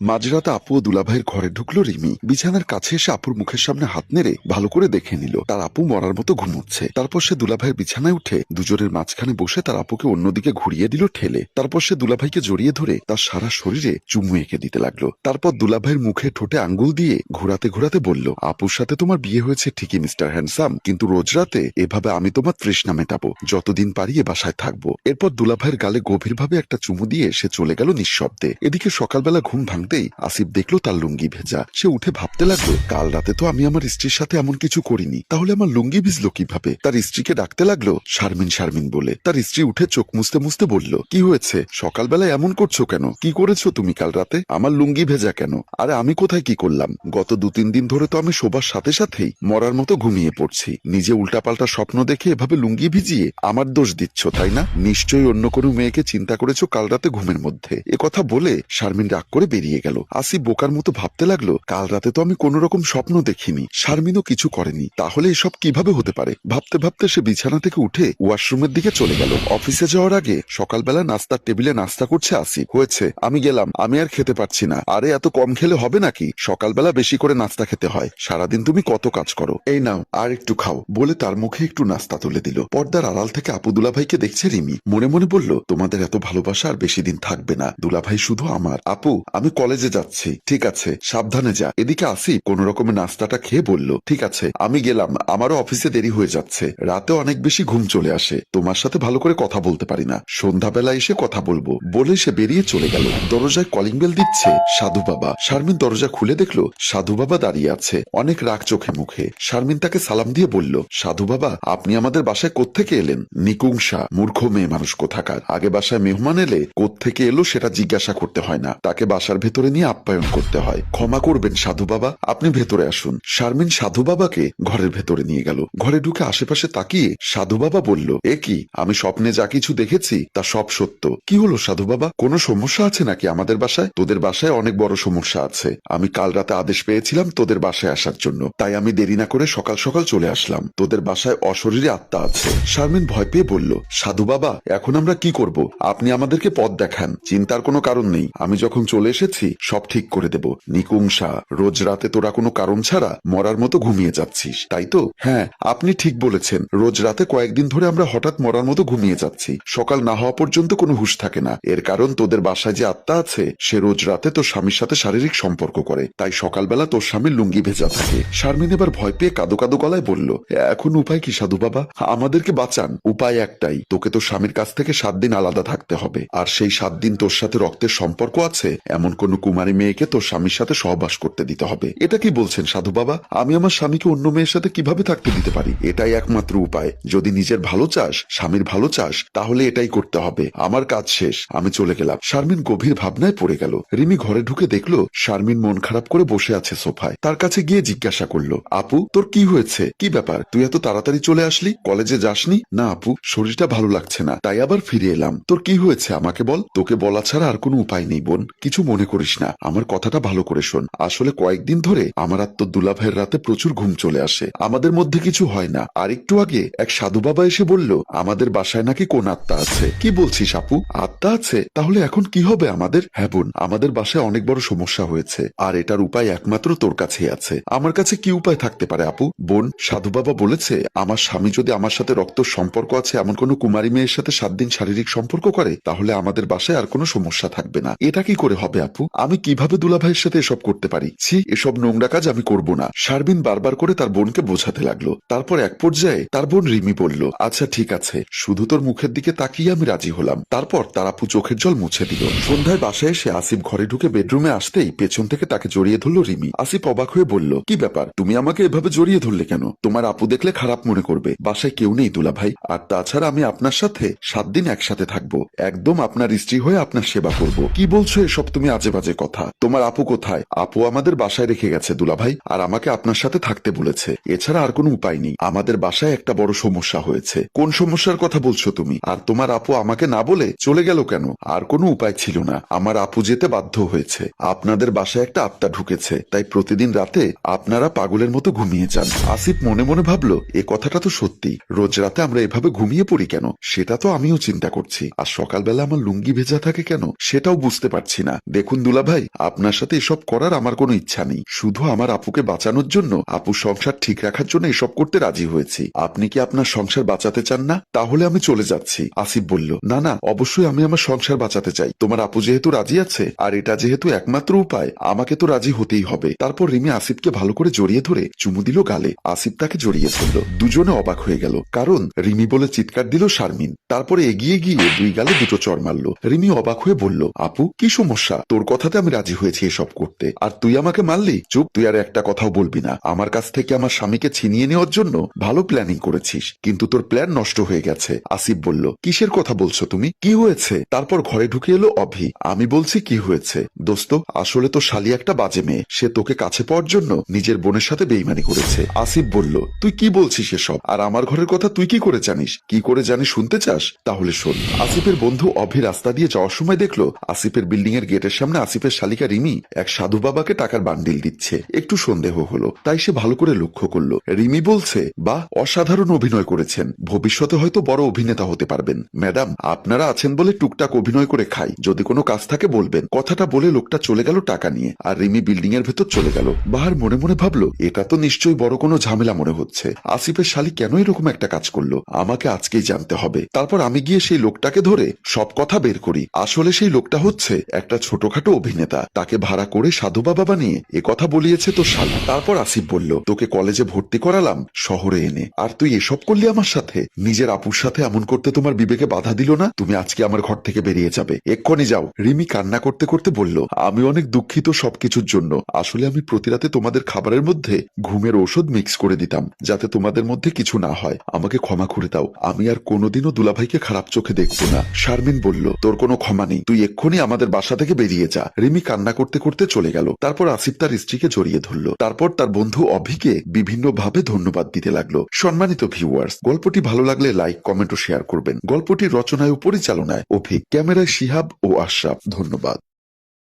মাঝরাতে আপু ও দুলাভাইয়ের ঘরে ঢুকলো রিমি। বিছানার কাছে এসে আপুর মুখের সামনে হাত নেড়ে ভালো করে দেখে নিল। তার আপু মরার মতো ঘুমোচ্ছে। তারপর সে দুলাভাইয়ের বিছানায় উঠে দুজনের মাঝখানে বসে তার আপুকে অন্যদিকে ঘুরিয়ে দিল ঠেলে। তারপর সে দুলাভাইকে জড়িয়ে ধরে তার সারা শরীরে চুমু এঁকে দিতে লাগল। তারপর দুলাভাইয়ের মুখে ঠোঁটে আঙ্গুল দিয়ে ঘোরাতে ঘোরাতে বলল, আপুর সাথে তোমার বিয়ে হয়েছে ঠিকই, মিস্টার হ্যান্ডসাম। কিন্তু রোজ রাতে এভাবে আমি তোমার তৃষ্ণা মেটাবো। যতদিন পারি এ বাসায় থাকব। এরপর দুলাভাইয়ের গালে গভীরভাবে একটা চুমু দিয়ে সে চলে গেল নিঃশব্দে। এদিকে সকালবেলা ঘুম ভাঙতেই আসিফ দেখল তার লুঙ্গি ভেজা। সে উঠে ভাবতে লাগল, কাল রাতে তো আমি আমার স্ত্রীর সাথে এমন কিছু করিনি। তাহলে আমার লুঙ্গি ভিজলো কীভাবে? তার স্ত্রীকে ডাকতে লাগল, শারমিন শারমিন বলে। তার স্ত্রী উঠে চোখ মুছতে মুছতে বলল, কি হয়েছে? সকালবেলা এমন করছ কেন? কি করেছ তুমি কাল রাতে? আমার লুঙ্গি ভেজা কেন? আরে আমি কোথায় কি করলাম? গত দু তিন দিন ধরে তো আমি শোবার সাথে সাথেই মরার মতো ঘুমিয়ে পড়ছি। নিজে উল্টাপাল্টা স্বপ্ন দেখে এভাবে লুঙ্গি ভিজিয়ে আমার দোষ দিচ্ছ, তাই না? নিশ্চয়ই অন্য কোনো মেয়েকে চিন্তা করেছ কাল রাতে ঘুমের মধ্যে। কথা বলে শারমিন রাগ করে বেরিয়ে গেল। আসি বোকার মতো ভাবতে লাগল, কাল রাতে তো আমি কোনো রকম স্বপ্ন দেখিনি, শারমিনও কিছু করেনি, তাহলে এসব কীভাবে হতে পারে? ভাবতে ভাবতে সে বিছানা থেকে উঠে ওয়াশরুমের দিকে চলে গেল। অফিসে যাওয়ার আগে সকালবেলা নাস্তার টেবিলে নাস্তা করছে আসিফ হয়েছে, আমি গেলাম, আমি আর খেতে পারছি না। আরে, এত কম খেলে হবে নাকি? সকালবেলা বেশি করে নাস্তা খেতে হয়। সারাদিন তুমি কত কাজ করো? এই নাও, আর একটু খাও, বলে তার মুখে একটু নাস্তা তুলে দিল। পর্দার আড়াল থেকে আপু দুলাভাইকে দেখছে রিমি। মনে মনে বলল, তোমাদের এত ভালোবাসা আর বেশি দিন থাকবে না, দুলাভাই শুধু আমার। আপু, আমি কলেজে যাচ্ছি, ঠিক আছে। সাবধানে যা। এদিকে আসি কোন রকমের নাস্তাটা খেয়ে বলল, ঠিক আছে, আমি গেলাম। আমারও অফিসে দেরি হয়ে যাচ্ছে। রাতে অনেক বেশি ঘুম চলে আসে। তোমার সাথে ভালো করে কথা বলতে পারি না। সন্ধ্যাবেলা এসে কথা বলব। বলে সে বেরিয়ে চলে গেল। দরজায় কলিং বেল দিচ্ছে সাধু বাবা। শারমিন দরজা খুলে দেখল, সাধু বাবা দাঁড়িয়ে আছে। অনেক রাগ চোখে মুখে। শারমিন তাকে সালাম দিয়ে বলল, সাধু বাবা, আপনি আমাদের বাসায় কোত্থেকে এলেন? নিকুংসা মূর্খ মেয়ে মানুষ কোথাকার? আগে বাসায় মেহমান এলে কোত্থেকে এলো সেটা জিজ্ঞাসা করতে হয় না। তাকে বাসার ভেতরে নিয়ে আপ্যায়ন করতে হয়। ক্ষমা করবেন, সাধু বাবা। আপনি ভেতরে আসুন। শারমিন সাধু বাবাকে ঘরের ভেতরে নিয়ে গেল। ঘরে ঢুকে আশেপাশে তাকিয়ে সাধু বাবা বলল, এ কি? আমি স্বপ্নে যা কিছু দেখেছি, তা সব সত্য। কি হলো সাধু বাবা? কোনো সমস্যা আছে নাকি আমাদের বাসায়? তোদের বাসায় অনেক বড় সমস্যা আছে। আমি কাল রাতে আদেশ পেয়েছিলাম তোদের বাসায় আসার জন্য। তাই আমি দেরি না করে সকাল সকাল চলে আসলাম। তোদের বাসায় অশরীরে আত্মা আছে। শারমিন ভয় পেয়ে বলল, সাধু বাবা, এখন আমরা কি করব? আপনি আমাদেরকে পথ দেখান। চিন্তার কোনো কারণ নেই। আমি যখন চলে এসেছি সব ঠিক করে দেব। নিকুংসা রোজ রাতে তোরা কোনো কারণ ছাড়া মরার মতো ঘুমিয়ে যাচ্ছিস, তাই তো? হ্যাঁ আপনি ঠিক বলেছেন, রোজ রাতে কয়েকদিন ধরে আমরা হঠাৎ মরার মতো ঘুমিয়ে যাচ্ছি। সকাল না হওয়া পর্যন্ত কোনো হুশ থাকে না। এর কারণ তোদের বাসায় যে আত্মা আছে, সে রোজ রাতে তোর স্বামীর সাথে শারীরিক সম্পর্ক করে। তাই সকালবেলা তোর স্বামীর লুঙ্গি ভেজা থাকে। শারমিন এবার ভয় পেয়ে কাদো কাদো গলায় বলল, এখন উপায় কি সাধু বাবা? আমাদেরকে বাঁচান। উপায় একটাই, তোকে তোর স্বামীর কাছ থেকে সাত দিন আলাদা থাকতে হবে। আর সেই সাত দিন তোর সাথে রক্তের সম্পর্ক আছে, এমন কোন কুমারী মেয়েকে তোর স্বামীর সাথে সহবাস করতে দিতে হবে। এটা কি বলছেন সাধু বাবা? আমি আমার স্বামীকে অন্য মেয়ের সাথে কীভাবে থাকতে দিতে পারি? এটাই একমাত্র উপায়। যদি নিজের ভালো চাস, স্বামীর ভালো চাস, তাহলে এটাই করতে হবে। আমার কাজ শেষ, আমি চলে গেলাম। শারমিন গভীর ভাবনায় পড়ে গেল। রিমি ঘরে ঢুকে দেখল, শারমিন মন খারাপ করে বসে আছে সোফায়। তার কাছে গিয়ে জিজ্ঞাসা করল, আপু, তোর কি হয়েছে? কি ব্যাপার? তুই এত তাড়াতাড়ি চলে আসলি? কলেজে যাসনি? না, আপু, শরীরটা ভালো লাগছে না, তাই আবার ফিরে এলাম। তোর কি হয়েছে আমাকে বল? তোকে বলা ছাড়া আর কোনো উপায় নেই, বোন। কিছু মনে করিস না। আমার কথাটা ভালো করে শোন। আসলে কয়েকদিন ধরে আমার আর দুলাভাইয়ের রাতে প্রচুর ঘুম চলে আসে। আমাদের মধ্যে কিছু হয় না। আর একটু আগে এক সাধু বাবা এসে বলল, আমাদের বাসায় নাকি কোন আত্মা আছে? কি বলছিস আপু? আত্মা আছে? তাহলে এখন কি হবে আমাদের? হ্যাঁ বোন, আমাদের বাসায় অনেক বড় সমস্যা হয়েছে। আর এটার উপায় একমাত্র তোর কাছেই আছে। আমার কাছে কি উপায় থাকতে পারে আপু? বোন, সাধু বাবা বলেছে, আমার স্বামী যদি আমার সাথে রক্ত সম্পর্ক আছে, এমন কোনো কুমারী মেয়ের সাথে সাত দিন শারীরিক সম্পর্ক করে, তাহলে আমাদের বাসায় আর কোনো সমস্যা থাকবে না। এটা কি করে হবে আপু? আমি কীভাবে দুলাভাইয়ের সাথে এসব করতে পারি? ছি, এসব নোংরা কাজ আমি করব না। শারবিন বারবার করে তার বোনকে বোঝাতে লাগল। তারপর এক পর্যায়ে তার বোন রিমি বলল আচ্ছা ঠিক আছে। শুধু তোর মুখের দিকে তাকিয়ে আমি রাজি হলাম। তারপর তার আপু চোখের জল মুছে দিল। সন্ধ্যায় বাসায় এসে আসিফ ঘরে ঢুকে বেডরুমে আসতেই পেছন থেকে তাকে জড়িয়ে ধরলো রিমি। আসিফ অবাক হয়ে বলল, কি ব্যাপার? তুমি আমাকে এভাবে জড়িয়ে ধরলে কেন? তোমার আপু দেখলে খারাপ মনে করবে। বাসায় কেউ নেই দুলা ভাই আর তাছাড়া আমি আপনার সাথে সাত দিন একসাথে থাকব। একদম আপনার স্ত্রী হয়ে আপনার সেবা করব। কি বলছো এসব তুমি আজে বাজে কথা। তোমার আপু কোথায়? আপু আমাদের বাসায় রেখে গেছে দুলা ভাই আর আমাকে আপনার সাথে থাকতে বলেছে। এছাড়া আর কোনো উপায় নেই। আমাদের বাসায় একটা বড় সমস্যা হয়েছে। কোন সমস্যার কথা বলছো তুমি? আর তোমার আপু আমাকে না বলে চলে গেল কেন? আর কোনো উপায় ছিল না। আমার আপু যেতে বাধ্য হয়েছে। আপনাদের বাসায় একটা আত্মা ঢুকেছে। তাই প্রতিদিন রাতে আপনারা পাগলের মতো ঘুমিয়ে যান। আসিফ মনে মনে ভাবলো, এ কথাটা তো সত্যি। রোজ রাতে আমরা এভাবে ঘুমিয়ে পড়ি কেন? সেটা তো আমিও চিন্তা করছি। আর সকালবেলা আমার লুঙ্গি ভেজা থাকে কেন? সেটাও বুঝতে পারছি না। দেখুন দুলাভাই আপনার সাথে এসব করার আমার কোনো ইচ্ছা নেই। শুধু আমার আপুকে বাঁচানোর জন্য আপুর সংসার ঠিক রাখার জন্য এসব করতে রাজি হয়েছি। আপনি কি আপনার সংসার বাঁচাতে চান না? তাহলে আমি চলে যাচ্ছি, আসিফ বলল। না না, অবশ্যই আমি আমার সংসার বাঁচাতে চাই। তোমার আপু যেহেতু রাজি আছে, আর এটা যেহেতু একমাত্র উপায়, আমাকে তো রাজি হতেই হবে। তারপর রিমি আসিফকে ভালো করে জড়িয়ে ধরে চুমু দিল গালে। আসিফ তাকে জড়িয়ে ধরল। দুজনে অবাক হয়ে গেল। কারণ রিমি বলে চিৎকার দিল শারমিন। তারপরে এগিয়ে গিয়ে দুই গালে দুটো চর মারল। রিমি অবাক হয়ে বলল, আপু, কি সমস্যা? তোর কথাতে আমি রাজি হয়েছি এসব করতে। আর তুই আমাকে মারলি? চুপ, তুই আর একটা কথাও বলবি না। আমার কাছ থেকে আমার স্বামীকে ছিনিয়ে নেওয়ার জন্য ভালো প্ল্যানিং করেছিস। কিন্তু তোর প্ল্যান নষ্ট হয়ে গেছে। আসিফ বলল, কিসের কথা বলছো তুমি? কি হয়েছে? তারপর ঘরে ঢুকে এলো অভি। আমি বলছি কি হয়েছে? দোস্ত, আসলে তো শালি একটা বাজে মেয়ে। সে তোকে কাছে পাওয়ার জন্য নিজের বোনের সাথে বেইমানি করেছে। আসিফ বলল, তুই কি বলছিস এসব? আর আমার ঘরের কথা তুই কি করে জানিস? কি করে জানিস শুনতে চাস? তাহলে শোন। আসিফের বন্ধু অভি রাস্তা দিয়ে যাওয়ার সময় দেখল, আসিফের বিল্ডিং এর গেটের সামনে আসিফের শালিকা রিমি এক সাধু বাবাকে টাকার বান্ডিল দিচ্ছে। একটু সন্দেহ হলো, তাই সে ভালো করে লক্ষ্য করল। রিমি বলছে বা অসাধারণ অভিনয় করেছেন। ভবিষ্যতে হয়তো বড় অভিনেতা হতে পারবেন। ম্যাডাম, আপনারা আছেন বলে টুকটাক অভিনয় করে খাই। যদি কোনো কাজ থাকে বলবেন। কথাটা বলে লোকটা চলে গেল টাকা নিয়ে। আর রিমি বিল্ডিং এর ভেতর চলে গেল। বাহার মনে মনে ভাবলো, এটা তো নিশ্চয়ই বড় কোনো ঝামেলা মনে হচ্ছে। আসিফের শালি কেন এরকম একটা কাজ করল? আমাকে আজকেই জানতে হবে। তারপর আমি গিয়ে সেই লোকটাকে ধরে সব কথা বের করি। আসলে সেই লোকটা হচ্ছে একটা ছোটখাটো অভিনেতা। তাকে ভাড়া করে সাধু বাবা বানিয়ে এ কথা বলিয়েছে তো শালা। তারপর আসিফ বলল, তোকে কলেজে ভর্তি করালাম, শহরে এনে। আর তুই এসব করলি আমার সাথে? নিজের আপুর সাথে এমন করতে তোমার বিবেকে বাধা দিল না? তুমি আজকে আমার ঘর থেকে বেরিয়ে যাবে। এক্ষুনি যাও। রিমি কান্না করতে করতে বলল, আমি অনেক দুঃখিত সবকিছুর জন্য। আসলে আমি প্রতি রাতে তোমাদের খাবারের মধ্যে ঘুমের ওষুধ মিক্স করে দিতাম, যাতে তোমাদের মধ্যে কিছু না হয়। আমাকে ক্ষমা করে দাও। আমি আর কোনোদিনও দুলাভাইকে খারাপ চোখে দেখব না। শারমিন বলল, তোর কোনো ক্ষমা নেই। তুই এক্ষুনি আমাদের বাসা থেকে বেরিয়ে যা। রিমি কান্না করতে করতে চলে গেল। তারপর আসিফ তার স্ত্রীকে জড়িয়ে ধরল। তারপর তার বন্ধু অভিকে বিভিন্ন ভাবে ধন্যবাদ দিতে লাগল। সম্মানিত ভিউয়ার্স গল্পটি ভালো লাগলে লাইক কমেন্ট ও শেয়ার করবেন। গল্পটি রচনায় ও পরিচালনায় অভিক, ক্যামেরায় শিহাব ও আশরাফ। ধন্যবাদ।